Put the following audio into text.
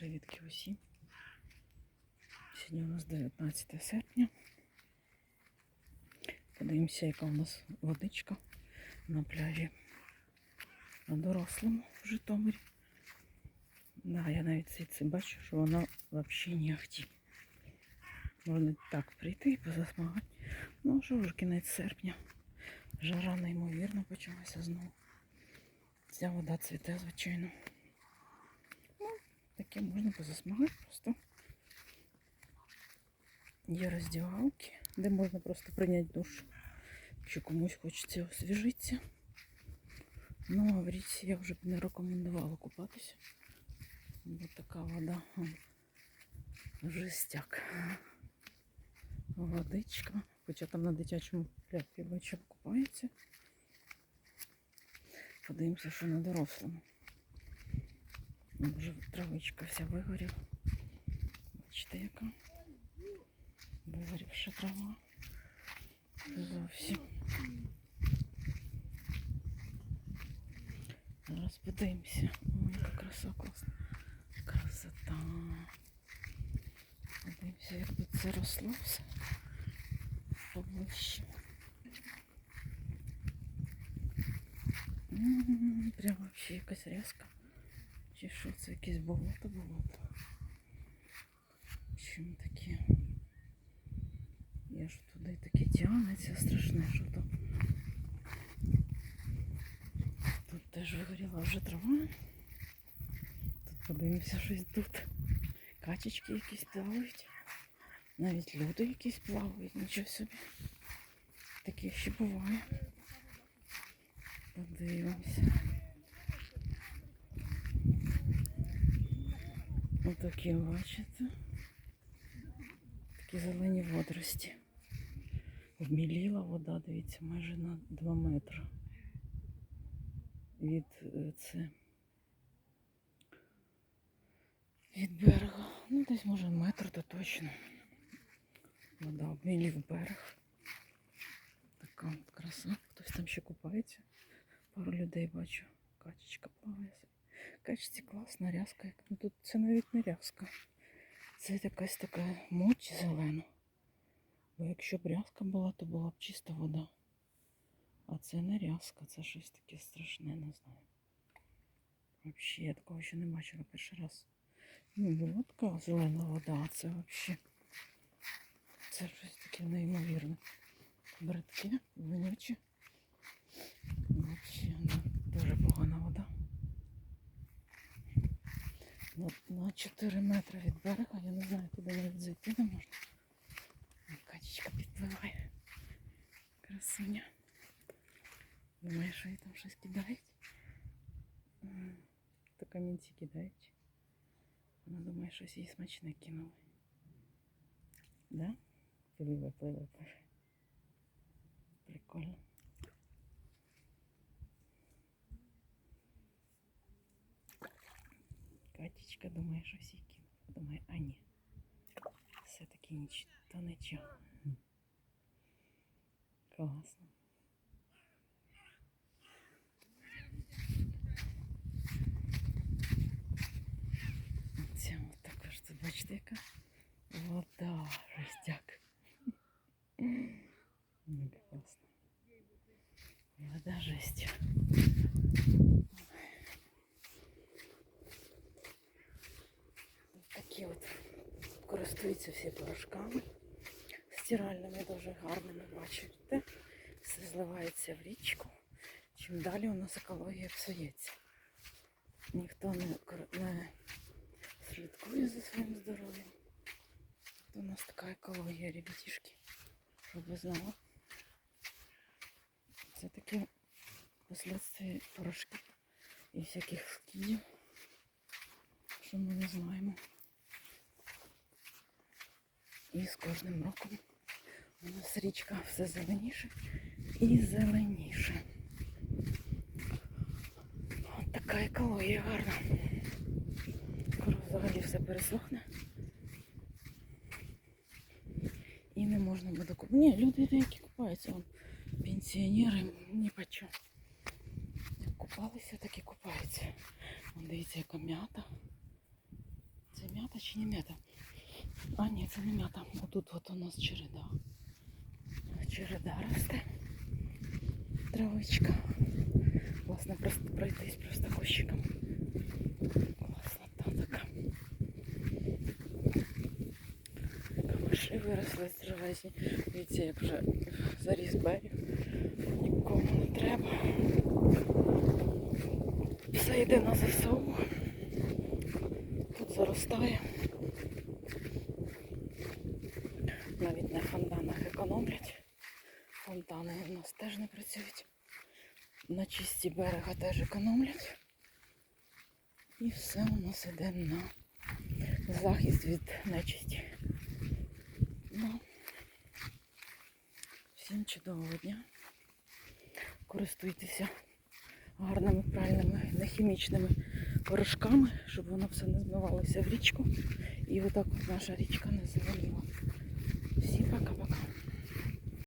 Привітки усім. Сьогодні у нас 19 серпня. Подивимося, яка у нас водичка на пляжі на дорослому в Житомирі. Да, я навіть звідси бачу, що вона взагалі не ахті. Можна так прийти і позасмагати. Ну, що вже кінець серпня. Жара неймовірно почалася знову. Ця вода цвіте, звичайно. Таке можна позасмагати просто. Є роздягалки, де можна просто прийняти душ, якщо комусь хочеться освіжитися. Ну, а в річці я вже б не рекомендувала купатися. Бо така вода жестяк. Водичка. Хоча там на дитячому пляжі бачу купається. Подивимося, що на дорослому. Ну, Вже травичка вся вигоріла. Бачите, яка вигорівша трава. Зовсім. Зараз подивимося. Ой, яка краса класна. Красота. Подивимося, як тут це росло все. Поближче. М, Прям вообще якась рязка. Чи що це якесь болото болото? Чим таке? Я ж туди таке тягнеться страшне, що то. Тут теж вигоріла вже трава. Тут подивимося щось тут. Качечки якісь плавають. Навіть люди якісь плавають, нічого собі. Таке ще буває. Подивимося. Отакі, бачите. Такі зелені водорості. Вміліла вода, дивіться, майже на 2 метри. Від е, це. Від берега. Ну, десь може метр, то точно. Вода обмілів берег. Така краса. Хтось там ще купається. Пару людей бачу. Качечка плаває. Качці класна, рязка. Ну, тут це навіть не рязка. Це якась така муть зелена. Бо якщо б рязка була, то була б чиста вода. А це не рязка, це щось таке страшне, не знаю. Взагалі, я такого ще не бачила перший раз. Ну, була зелена вода, а це взагалі. Це щось таке неймовірне. Бридке, вонюче. Взагалі, ну, дуже погана вода. На, на 4 метри від берега, я не знаю, туди навіть зайти не можна. Ой, Качечка підпливає. Красуня. Думаю, що їй там щось кидають. То камінці кидають. Вона думає, щось їй смачне кинули. Да? Пливе, пливе, пливе. Прикольно. Катечка думає, щось їй кинув. Думає, а ні. Все-таки ніч, то нічого. Класно. Це от також тут бачите, яка вода, жестяк. Ну, класно. Вода жесть. Користуються всі порошками стиральними, дуже гарними, бачите. Все зливається в річку. Чим далі у нас екологія псується. Ніхто не, не слідкує за своїм здоров'ям. У нас така екологія, ребятішки. Щоб ви знали. Це таке послідстві порошків і всяких скидів, що ми не знаємо. І з кожним роком у нас річка все зеленіше і зеленіше. От така екологія гарна. Скоро взагалі все пересохне. І не можна буде купати. Ні, люди деякі купаються. Вон, пенсіонери ні по чому. Купалися, так і купаються. Вон, дивіться, яка м'ята. Це м'ята чи не м'ята? А, ні, це не м'ята. Отут от у нас череда. Череда росте. Травичка. Класно просто пройтись просто кущиком. Класно там така. Камиші виросли здоровезні. Дивіться, як вже заріс берег. Нікому не треба. Все йде на ЗСУ. Тут заростає. Навіть на фонтанах економлять. Фонтани у нас теж не працюють. На чисті берега теж економлять. І все у нас іде на захист від нечисті. Ну, всім чудового дня. Користуйтеся гарними, правильними, нехімічними порошками, щоб воно все не змивалося в річку. І отак наша річка не завалила.